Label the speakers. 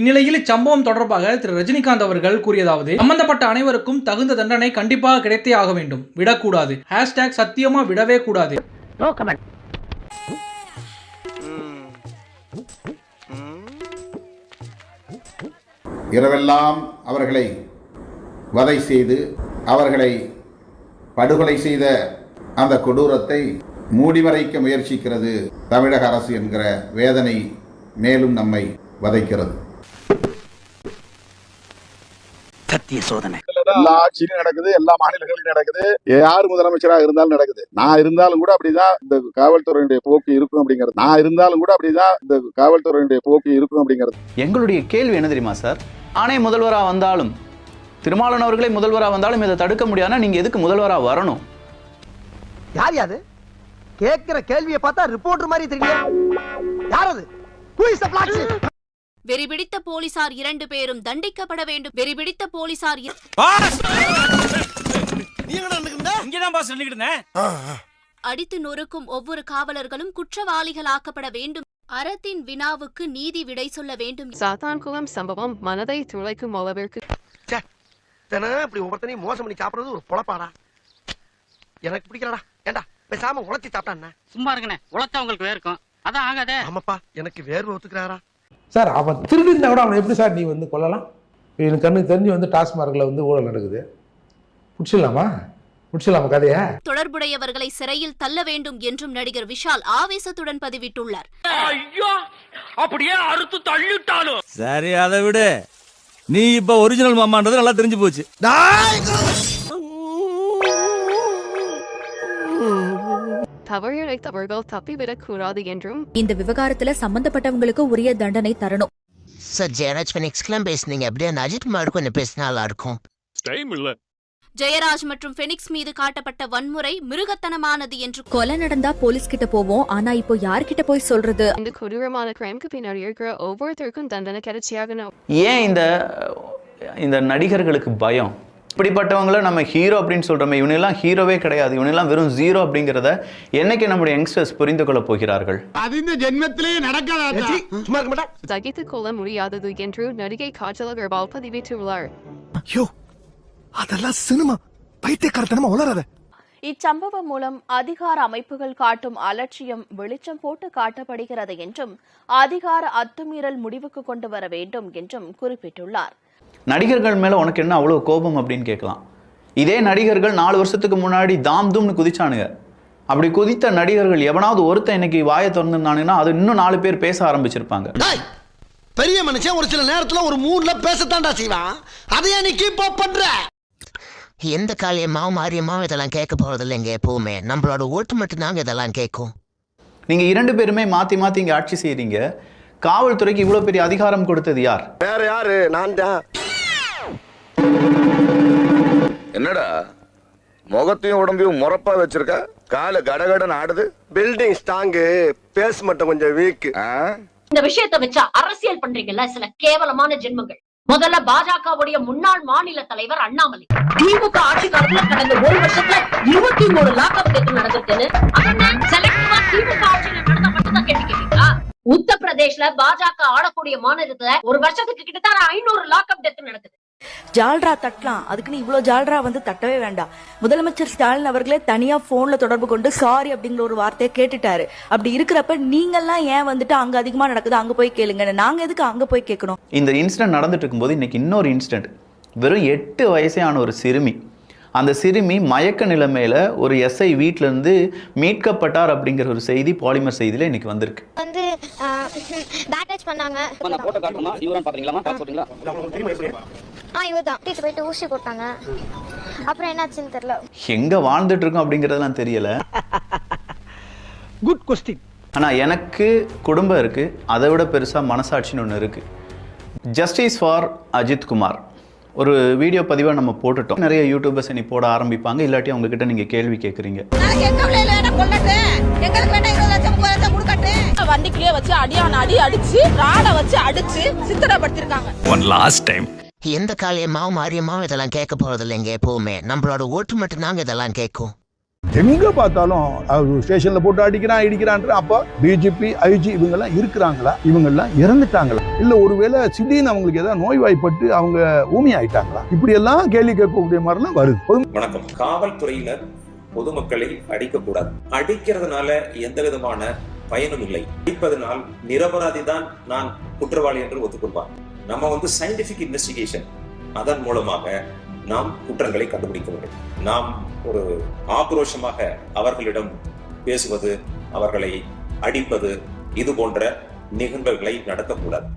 Speaker 1: இந்நிலையில் இச்சம்பவம் தொடர்பாக திரு. ரஜினிகாந்த் அவர்கள் கூறியதாவது சம்பந்தப்பட்ட அனைவருக்கும் தகுந்த தண்டனை கண்டிப்பாக கிடைத்தே ஆக வேண்டும். விடக்கூடாது. ஹேஷ்டேக் சத்தியமா விடவே கூடாது.
Speaker 2: இரவெல்லாம் அவர்களை வதை செய்து அவர்களை படுகொலை செய்த அந்த கொடூரத்தை மூடிமறைக்க முயற்சிக்கிறது தமிழக அரசு என்கிற வேதனை மேலும் நம்மை வதைக்கிறது.
Speaker 3: எல்லா ஆட்சியிலும் நடக்குது எல்லா மாநிலங்களிலும் நடக்குது. யார் முதலமைச்சராக இருந்தாலும் நடக்குது. நான் இருந்தாலும் கூட அப்படிதான் இந்த காவல்துறையினுடைய போக்கு இருக்கும் அப்படிங்கிறது. நான் இருந்தாலும் கூட அப்படிதான் இந்த காவல்துறையினுடைய போக்கு இருக்கும் அப்படிங்கிறது.
Speaker 4: எங்களுடைய கேள்வி என்ன தெரியுமா சார்? ஆணை முதல்வராக வந்தாலும் திருமாவளவன் அவர்களே முதல்வராக வந்தாலும் இதை தடுக்க முடியாதுன்னா நீங்க எதுக்கு முதல்வராக வரணும்?
Speaker 5: யார் யாது? கேக்குற கேள்வியை பார்த்தா ரிப்போர்ட்டர் மாதிரி தெரியல யார் அது?
Speaker 6: வெறிபிடித்த போலீசார் இரண்டு பேரும் தண்டிக்கப்பட வேண்டும். வெறிபிடித்த போலீசார் அடித்து நொறுக்கும் ஒவ்வொரு காவலர்களும் குற்றவாளிகளாக்கப்பட வேண்டும். அறத்தின் வினாவுக்கு நீதி விடை சொல்ல வேண்டும்.
Speaker 7: சாத்தான்குளம் சம்பவம் மனதை துளைக்கும் அளவிற்கு
Speaker 5: இப்படி ஒவ்வொருத்தனையும் மோசம் பண்ணி சாப்பிடுறது ஒரு பொழப்பாடா. எனக்கு பிடிக்கலடா. ஏண்டா பேசாம உழைச்சி சாப்பிட்டா
Speaker 8: சும்மா இருங்கண்ணே உழைச்சா உங்களுக்கு வேர்க்கும். அதான் ஆகாதே.
Speaker 5: ஆமாப்பா எனக்கு வேர்வை ஒத்துக்கிறாரா
Speaker 9: சார் அவன் திருடிருந்தா கூட அவனை எப்படி சார் நீ வந்து கொல்லலாம்? எனக்கு கண்ணுக்கு தெரிஞ்சு வந்து டாஸ்மார்க்கில் வந்து ஊழல் நடக்குது. பிடிச்சிடலாமா? பிடிச்சிடலாமா கதையை?
Speaker 6: தொடர்புடையவர்களை சிறையில் தள்ள வேண்டும் என்றும் நடிகர் விஷால் ஆவேசத்துடன் பதிவிட்டுள்ளார்.
Speaker 8: அப்படியே அறுத்து தள்ளிட்டாலும்.
Speaker 10: சரி அதை விடு. நீ இப்ப ஒரிஜினல் மாமான்றது நல்லா தெரிஞ்சு போச்சு.
Speaker 7: தவறிழைத்தவர்கள் தப்பிவிடக் கூடாது என்றும்
Speaker 11: இந்த விவகாரத்துல சம்பந்தப்பட்டவங்களுக்கு உரிய தண்டனை தரணும்.
Speaker 5: சார் ஜெயராஜ் ஃபெனிக்ஸ்க்கெல்லாம் பேசுனீங்க. அப்படியே அஜித் குமார் கொஞ்சம் பேசினா நல்லா இருக்கும்
Speaker 8: டைம் இல்ல.
Speaker 6: ஜெயராஜ் மற்றும் ஃபெனிக்ஸ் மீது காட்டப்பட்ட வன்முறை மிருகத்தனமானது என்று
Speaker 11: கொலை நடந்தா போலீஸ் கிட்ட போவோம். ஆனா இப்போ யார்கிட்ட போய் சொல்றது?
Speaker 7: இந்த கொடூரமான கிரைம்க்கு பின்னாடி இருக்கிற ஒவ்வொருத்தருக்கும் தண்டனை கிடைச்சியாகணும்.
Speaker 4: ஏன் இந்த இந்த நடிகர்களுக்கு பயம்? இப்படிப்பட்டவங்கள நம்ம ஹீரோ அப்படின்னு சொல்றோமே இவனெல்லாம் ஹீரோவே கிடையாது. இவனெல்லாம் வெறும் ஜீரோ அப்படிங்கிறத என்னைக்கு நம்முடைய யங்ஸ்டர்ஸ் புரிந்து கொள்ள போகிறார்கள்?
Speaker 3: அது இந்த ஜென்மத்திலேயே நடக்காத?
Speaker 7: சகித்துக் கொள்ள முடியாதது என்று நடிகை காஜல் அகர்வால் பதிவிட்டுள்ளார்
Speaker 5: ஐயோ அதெல்லாம் சினிமா. பைத்தியக்காரத்தனமா உளராத
Speaker 6: இச்சம்பவம் மூலம் அதிகார அமைப்புகள் காட்டும் அலட்சியம் வெளிச்சம் போட்டு காட்டப்படுகிறது என்றும் அதிகார அத்துமீறல் முடிவுக்கு கொண்டு வர வேண்டும் என்றும் குறிப்பிட்டுள்ளார்.
Speaker 4: நடிகர்கள் மேல உனக்கு என்ன அவ்வளவு கோபம் அப்படின்னு கேட்கலாம். இதே நடிகர்கள் நாலு வருஷத்துக்கு முன்னாடி தாம் தூம்னு குதிச்சானுங்க. அப்படி குதித்த நடிகர்கள் எவனாவது ஒருத்தன் இன்னைக்கு வாயை திறந்துருந்தானுங்கன்னா அது இன்னும் நாலு பேர் பேச ஆரம்பிச்சிருப்பாங்க.
Speaker 5: பெரிய மனுஷன் ஒரு சில நேரத்துல ஒரு மூணுல பேசத்தான்டா செய்வான். அதையா நீ கீப் அப் பண்ற?
Speaker 12: எந்த காளியம்மாவும் மாரியம்மாவும் இதெல்லாம் கேட்க போறது இல்லைங்க எப்பவுமே. நம்மளோட ஓட்டு மட்டும் தாங்க இதெல்லாம் கேட்கும்.
Speaker 4: நீங்க இரண்டு பேருமே மாத்தி மாத்தி இங்க ஆட்சி செய்றீங்க. காவல்துறைக்கு இவ்வளவு பெரிய அதிகாரம் கொடுத்தது யார்?
Speaker 5: வேற யாரு? நான் தான்.
Speaker 3: என்னடா? முகத்தையும் உடம்பையும் முறப்பா வச்சிருக்க? காலு கடகடன் ஆடுது.
Speaker 5: பில்டிங் ஸ்ட்ராங்கு பேஸ் மட்டும் கொஞ்சம் வீக்
Speaker 6: இந்த விஷயத்தை வச்சா அரசியல் பண்றீங்கல்ல சில கேவலமான ஜென்மங்கள். முதல்ல பாஜகவுடைய முன்னாள் மாநில தலைவர் அண்ணாமலை. திமுக ஆட்சி காலத்துல கடந்த ஒரு வருஷத்துல இருபத்தி மூணு லாக்அப் டெத் நடந்திருக்குன்னு. திமுக ஆட்சியில நடந்த மட்டும்தான் கேள்வி கேட்டீங்களா? உத்தரப்பிரதேஷ்ல பாஜக ஆடக்கூடிய மாநிலத்துல ஒரு வருஷத்துக்கு கிட்டத்தட்ட ஐநூறு லாக்அப் டெத் நடக்குது.
Speaker 11: ஜால்ரா தட்டலாம். அதுக்குன்னு இவ்வளவு ஜால்ரா வந்து தட்டவே வேண்டாம். முதலமைச்சர் ஸ்டாலின் அவர்களே தனியா போன்ல தொடர்பு கொண்டு சாரி அப்படிங்கிற ஒரு வார்த்தையை கேட்டுட்டாரு. அப்படி இருக்கிறப்ப நீங்கெல்லாம் ஏன் வந்துட்டு அங்க அதிகமா நடக்குது? அங்க போய் கேளுங்க நாங்க எதுக்கு அங்க போய் கேட்கணும்?
Speaker 4: இந்த இன்சிடென்ட் நடந்துட்டு இருக்கும்போது இன்னைக்கு இன்னொரு இன்சிடென்ட் வெறும் எட்டு வயசான ஒரு சிறுமி. அந்த சிறுமி மயக்க நிலைமையில ஒரு எஸ்ஐ வீட்ல இருந்து மீட்கப்பட்டார் அப்படிங்கிற ஒரு செய்தி பாலிமர் செய்தியில இன்னைக்கு வந்திருக்கு.
Speaker 6: வந்து பேட்டேஜ் பண்ணாங்க. ஆ இவர் தான் டீச்சர் போயிட்டு ஊசி போட்டாங்க. அப்புறம் என்னாச்சுன்னு தெரியல.
Speaker 4: எங்க வாழ்ந்துட்டு இருக்கோம் அப்படிங்கறதெல்லாம் தெரியல.
Speaker 5: குட் கொஸ்டின்
Speaker 4: ஆனா எனக்கு குடும்பம் இருக்கு. அதை விட பெருசா மனசாட்சின்னு ஒன்று இருக்கு. ஜஸ்டிஸ் ஃபார் அஜித் குமார் ஒரு வீடியோ பதிவாக நம்ம போட்டுட்டோம். நிறைய யூடியூபர்ஸ் இனி போட ஆரம்பிப்பாங்க. இல்லாட்டி அவங்க கிட்ட நீங்க கேள்வி கேட்குறீங்க
Speaker 11: வண்டிக்குள்ளே வச்சு அடியான அடி அடிச்சு ராடை வச்சு அடிச்சு சித்திரப்படுத்திருக்காங்க.
Speaker 10: ஒன் லாஸ்ட் டைம்
Speaker 12: எந்த காளியம்மாவும் மாரியம்மாவும் இதெல்லாம் கேட்க போறது இல்லைங்க எப்பவுமே. நம்மளோட ஓட்டு மட்டும் தாங்க இதெல்லாம் கேட்கும்.
Speaker 13: எங்க பார்த்தாலும் ஸ்டேஷன்ல போட்டு அடிக்கிறான் இடிக்கிறான்ற அப்போ டிஜிபி ஐஜி இவங்க எல்லாம் இருக்கிறாங்களா? இவங்க எல்லாம் இறந்துட்டாங்களா? இல்ல ஒருவேளை திடீர்னு அவங்களுக்கு ஏதாவது நோய்வாய்ப்பட்டு அவங்க ஊமி ஆயிட்டாங்களா இப்படி எல்லாம் கேள்வி கேட்கக்கூடிய மாதிரிலாம் வருது. பொது
Speaker 14: வணக்கம். காவல்துறையினர் பொதுமக்களை அடிக்கக்கூடாது. அடிக்கிறதுனால எந்த விதமான பயனும் இல்லை. அடிப்பதனால் நிரபராதி தான் நான் குற்றவாளி என்று ஒத்துக்கொள்வார். நம்ம வந்து சயின்டிபிக் இன்வெஸ்டிகேஷன் அதன் மூலமாக நாம் குற்றங்களை கண்டுபிடிக்க வேண்டும் நாம் ஒரு ஆக்ரோஷமாக அவர்களிடம் பேசுவது அவர்களை அடிப்பது இது போன்ற நிகழ்வுகளை நடத்தக்கூடாது.